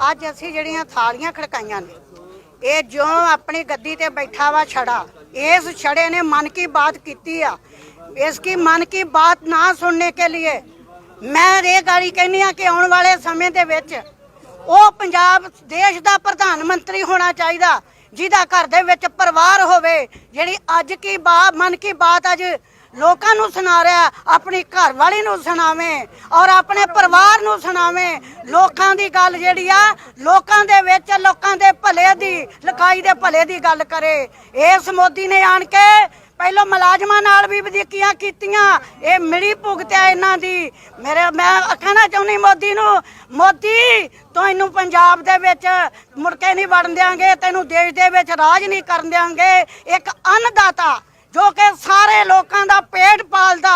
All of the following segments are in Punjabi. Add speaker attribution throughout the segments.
Speaker 1: ਅੱਜ ਅਸੀਂ ਜਿਹੜੀਆਂ ਥਾਲੀਆਂ ਖੜਕਾਈਆਂ ਨੇ, ਇਹ ਜੋ ਆਪਣੀ ਗੱਦੀ ਤੇ ਬੈਠਾ ਵਾ ਛੜਾ, ਇਸ ਛੜੇ ਨੇ ਮਨ ਕੀ ਬਾਤ ਕੀਤੀ ਆ। ਇਸ ਕੀ ਮਨ ਕੀ ਬਾਤ ਨਾ ਸੁਣਨੇ ਕੇ ਲਈ ਮੈਂ ਇਹ ਗਾੜੀ ਕਹਿੰਨੀ ਆ ਕਿ ਆਉਣ ਵਾਲੇ ਸਮੇਂ ਦੇ ਵਿੱਚ ਉਹ ਪੰਜਾਬ ਦੇਸ਼ ਦਾ ਪ੍ਰਧਾਨ ਮੰਤਰੀ ਹੋਣਾ ਚਾਹੀਦਾ, ਜਿਹਦਾ ਘਰ ਦੇ ਵਿੱਚ ਪਰਿਵਾਰ ਹੋਵੇ, ਜਿਹੜੀ ਅੱਜ ਕੀ ਬਾਤ ਮਨ ਕੀ ਬਾਤ ਅੱਜ ਲੋਕਾਂ ਨੂੰ ਸੁਣਾ ਰਿਹਾ ਆਪਣੀ ਘਰ ਵਾਲੀ ਨੂੰ ਸੁਣਾਵੇ ਔਰ ਆਪਣੇ ਪਰਿਵਾਰ ਨੂੰ ਸੁਣਾਵੇ। ਲੋਕਾਂ ਦੀ ਗੱਲ ਜਿਹੜੀ ਆ, ਲੋਕਾਂ ਦੇ ਵਿੱਚ, ਲੋਕਾਂ ਦੇ ਭਲੇ ਦੀ ਲਕਾਈ ਦੇ ਭਲੇ ਦੀ ਗੱਲ ਕਰੇ। ਇਸ ਮੋਦੀ ਨੇ ਆਣ ਕੇ ਪਹਿਲਾਂ ਮੁਲਾਜ਼ਮਾਂ ਨਾਲ ਵੀ ਵਧੀਕੀਆਂ ਕੀਤੀਆਂ, ਇਹ ਮਿਲੀ ਭੁਗਤਿਆ ਇਹਨਾਂ ਦੀ। ਮੇਰੇ, ਮੈਂ ਕਹਿਣਾ ਚਾਹੁੰਦੀ ਮੋਦੀ ਨੂੰ, ਮੋਦੀ, ਤੈਨੂੰ ਪੰਜਾਬ ਦੇ ਵਿੱਚ ਮੁੜ ਕੇ ਨਹੀਂ ਵੜਨ ਦਿਆਂਗੇ, ਤੈਨੂੰ ਦੇਸ਼ ਦੇ ਵਿੱਚ ਰਾਜ ਨਹੀਂ ਕਰਨ ਦਿਆਂਗੇ। ਇੱਕ ਅੰਨਦਾਤਾ ਜੋ ਕਿ ਸਾਰੇ ਲੋਕਾਂ ਦਾ ਪੇਟ ਪਾਲਦਾ।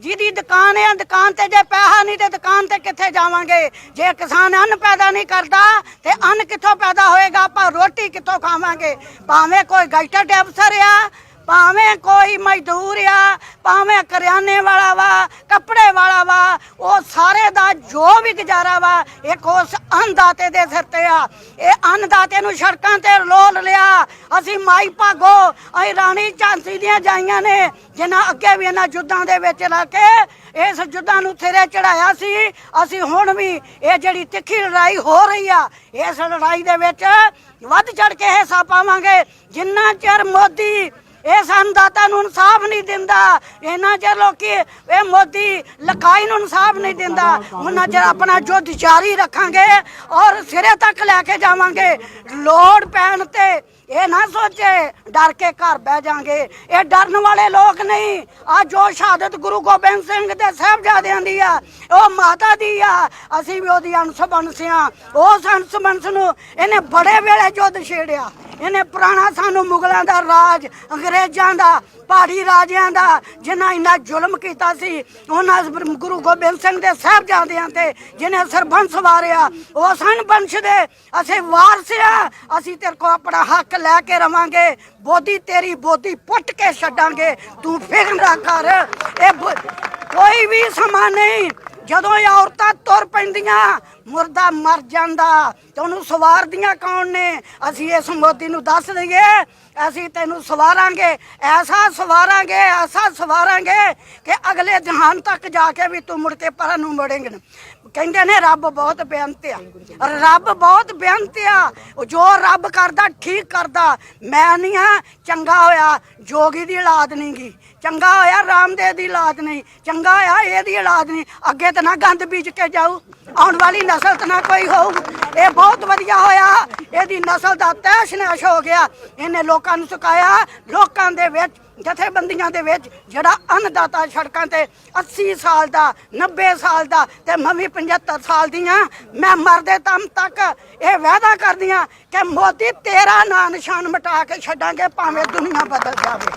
Speaker 1: ਜਿਹਦੀ ਦੁਕਾਨ ਹੈ, ਦੁਕਾਨ ਤੇ ਜੇ ਪੈਸਾ ਨਹੀਂ ਤੇ ਦੁਕਾਨ ਤੇ ਕਿੱਥੇ ਜਾਵਾਂਗੇ? ਜੇ ਕਿਸਾਨ ਅੰਨ ਪੈਦਾ ਨਹੀਂ ਕਰਦਾ ਤੇ ਅੰਨ ਕਿੱਥੋਂ ਪੈਦਾ ਹੋਏਗਾ? ਆਪਾਂ ਰੋਟੀ ਕਿੱਥੋਂ ਖਾਵਾਂਗੇ? ਭਾਵੇਂ ਕੋਈ ਗਾਈਟਰ ਅਫਸਰ ਆ ਭਾਵੇਂ ਕੋਈ ਮਜ਼ਦੂਰ ਆ, ਭਾਵੇਂ ਕਰਿਆਨੇ ਵਾਲਾ ਵਾ, ਕੱਪੜੇ ਵਾਲਾ ਵਾ, ਉਹ ਸਾਰੇ ਦਾ ਜੋ ਵੀ ਗੁਜ਼ਾਰਾ ਵਾ, ਇੱਕ ਉਸ ਅੰਨਦਾਤੇ ਦੇ ਸਿਰ ਤੇ ਆ। ਇਹ ਅੰਨਦਾਤੇ ਨੂੰ ਸੜਕਾਂ ਤੇ ਲੋਲ ਲਿਆ। ਅਸੀਂ ਮਾਈ ਭਾਗੋ, ਅਸੀਂ ਰਾਣੀ ਝਾਂਸੀ ਦੀਆਂ ਜਾਈਆਂ ਨੇ, ਜਿਨ੍ਹਾਂ ਅੱਗੇ ਵੀ ਇਹਨਾਂ ਯੁੱਧਾਂ ਦੇ ਵਿੱਚ ਲਾ ਕੇ ਇਸ ਯੁੱਧਾਂ ਨੂੰ ਸਿਰੇ ਚੜਾਇਆ ਸੀ। ਅਸੀਂ ਹੁਣ ਵੀ ਇਹ ਜਿਹੜੀ ਤਿੱਖੀ ਲੜਾਈ ਹੋ ਰਹੀ ਆ, ਇਸ ਲੜਾਈ ਦੇ ਵਿੱਚ ਵੱਧ ਚੜ ਕੇ ਹਿੱਸਾ ਪਾਵਾਂਗੇ। ਜਿੰਨਾ ਚਿਰ ਮੋਦੀ ਇਹ ਸੰਦਾਤਾ ਨੂੰ ਇਨਸਾਫ ਨਹੀਂ ਦਿੰਦਾ। ਇਹਨਾਂ ਚਿਰ ਲੋਕੀ ਇਹ ਮੋਦੀ ਲਕਾਈ ਨੂੰ ਇਨਸਾਫ ਨਹੀਂ ਦਿੰਦਾ। ਉਹਨਾਂ ਚਿਰ ਆਪਣਾ ਜੁੱਧ ਜਾਰੀ ਰੱਖਾਂਗੇ ਔਰ ਸਿਰੇ ਤੱਕ ਲੈ ਕੇ ਜਾਵਾਂਗੇ। ਲੋੜ ਪੈਣ ਤੇ ਇਹ ਨਾ ਸੋਚੇ, ਡਰ ਕੇ ਘਰ ਬਹਿ ਜਾਾਂਗੇ। ਇਹ ਡਰਨ ਵਾਲੇ ਲੋਕ ਨਹੀਂ। ਆ ਜੋ ਸ਼ਹਾਦਤ ਗੁਰੂ ਗੋਬਿੰਦ ਸਿੰਘ ਦੇ ਸਾਹਿਬਜ਼ਾਦਿਆਂ ਦੀ ਆ, ਉਹ ਮਾਤਾ ਦੀ ਆ, ਅਸੀਂ ਵੀ ਉਹਦੀ ਅੰਸ਼ ਬੰਸਿਆ ਉਸ ਅੰਸ਼ ਬੰਸ ਨੂੰ ਇਹਨੇ ਬੜੇ ਵੇਲੇ ਜੁੱਧ ਛੇੜਿਆ। ਇਹਨੇ ਪੁਰਾਣਾ ਸਾਨੂੰ ਮੁਗਲਾਂ ਦਾ ਰਾਜ, ਅੰਗਰੇਜ਼ਾਂ ਦਾ, ਪਹਾੜੀ ਰਾਜਿਆਂ ਦਾ, ਜਿਨ੍ਹਾਂ ਇੰਨਾ ਜ਼ੁਲਮ ਕੀਤਾ ਸੀ, ਉਹਨਾਂ ਗੁਰੂ ਗੋਬਿੰਦ ਸਿੰਘ ਦੇ ਸਾਹਿਬਜ਼ਾਦਿਆਂ ਤੇ ਜਿਨੇ ਸਰਬੰਸ ਵਾਰਿਆ ਉਹ ਸਨ ਬੰਸ਼ ਦੇ ਅਸੀਂ ਵਾਰਸ ਆ, ਅਸੀਂ ਤੇਰੇ ਕੋ ਆਪਣਾ ਹੱਕ ਲੈ ਕੇ ਰਵਾਂਗੇ, ਬੋਧੀ ਤੇਰੀ ਬੋਧੀ ਪੁੱਟ ਕੇ ਛੱਡਾਂਗੇ, ਤੂੰ ਫਿਕਰ ਨਾ ਕਰ। ਇਹ ਕੋਈ ਵੀ ਸਮਾਂ ਨਹੀਂ। ਜਦੋਂ ਇਹ ਔਰਤਾਂ ਤੁਰ ਪੈਂਦੀਆਂ, ਮੁਰਦਾ ਮਰ ਜਾਂਦਾ ਤੇ ਉਹਨੂੰ ਸਵਾਰਦੀਆਂ ਕੌਣ ਨੇ? ਅਸੀਂ ਇਸ ਮੋਦੀ ਨੂੰ ਦੱਸ ਦਈਏ, ਅਸੀਂ ਤੈਨੂੰ ਸਵਾਰਾਂਗੇ, ਐਸਾ ਸਵਾਰਾਂਗੇ ਐਸਾ ਸਵਾਰਾਂਗੇ ਕਿ ਅਗਲੇ ਜਹਾਨ ਤੱਕ ਜਾ ਕੇ ਵੀ ਤੂੰ ਮੁੜ ਕੇ ਪਰਾਂ ਨੂੰ ਮੁੜੇਂਗੇ ਕਹਿੰਦੇ ਨੇ ਰੱਬ ਬਹੁਤ ਬੇਅੰਤ ਆ। ਰੱਬ ਬਹੁਤ ਬੇਅੰਤ ਆ। ਜੋ ਰੱਬ ਕਰਦਾ, ਠੀਕ ਕਰਦਾ। ਮੈਂ ਨਹੀਂ ਆ, ਚੰਗਾ ਹੋਇਆ, ਜੋਗੀ ਦੀ ਔਲਾਦ ਨਹੀਂ ਗੀ। ਚੰਗਾ ਹੋਇਆ, ਰਾਮਦੇਵ ਦੀ ਔਲਾਦ ਨਹੀਂ ਚੰਗਾ ਹੋਇਆ ਇਹਦੀ ਔਲਾਦ ਨਹੀਂ ਅੱਗੇ ਤਾਂ ਨਾ ਗੰਦ ਬੀਜ ਕੇ ਜਾਊ। ਆਉਣ ਵਾਲੀ ਨਸਲ ਤਾਂ ਨਾ ਕੋਈ ਹੋਊ। ਇਹ ਬਹੁਤ ਵਧੀਆ ਹੋਇਆ। ਇਹਦੀ ਨਸਲ ਦਾ ਤੈਸ਼ ਨਾਸ਼ ਹੋ ਗਿਆ। ਇਹਨੇ ਲੋਕਾਂ ਨੂੰ ਸੁਕਾਇਆ ਲੋਕਾਂ ਦੇ ਵਿੱਚ, ਜਥੇਬੰਦੀਆਂ ਦੇ ਵਿੱਚ ਜਿਹੜਾ ਅੰਨਦਾਤਾ ਸੜਕਾਂ ਤੇ 80 ਸਾਲ ਦਾ 90 ਸਾਲ ਦਾ ਤੇ ਮੈਂ ਵੀ 75 ਸਾਲ ਦੀਆਂ ਮੈਂ ਮਰਦੇ ਦਮ ਤੱਕ ਇਹ ਵਾਅਦਾ ਕਰਦੀਆਂ ਕਿ ਮੋਦੀ ਤੇਰਾ ਨਾਂ ਨਿਸ਼ਾਨ ਮਿਟਾ ਕੇ ਛੱਡਾਂਗੇ, ਭਾਵੇਂ ਦੁਨੀਆ ਬਦਲ ਜਾਵੇ।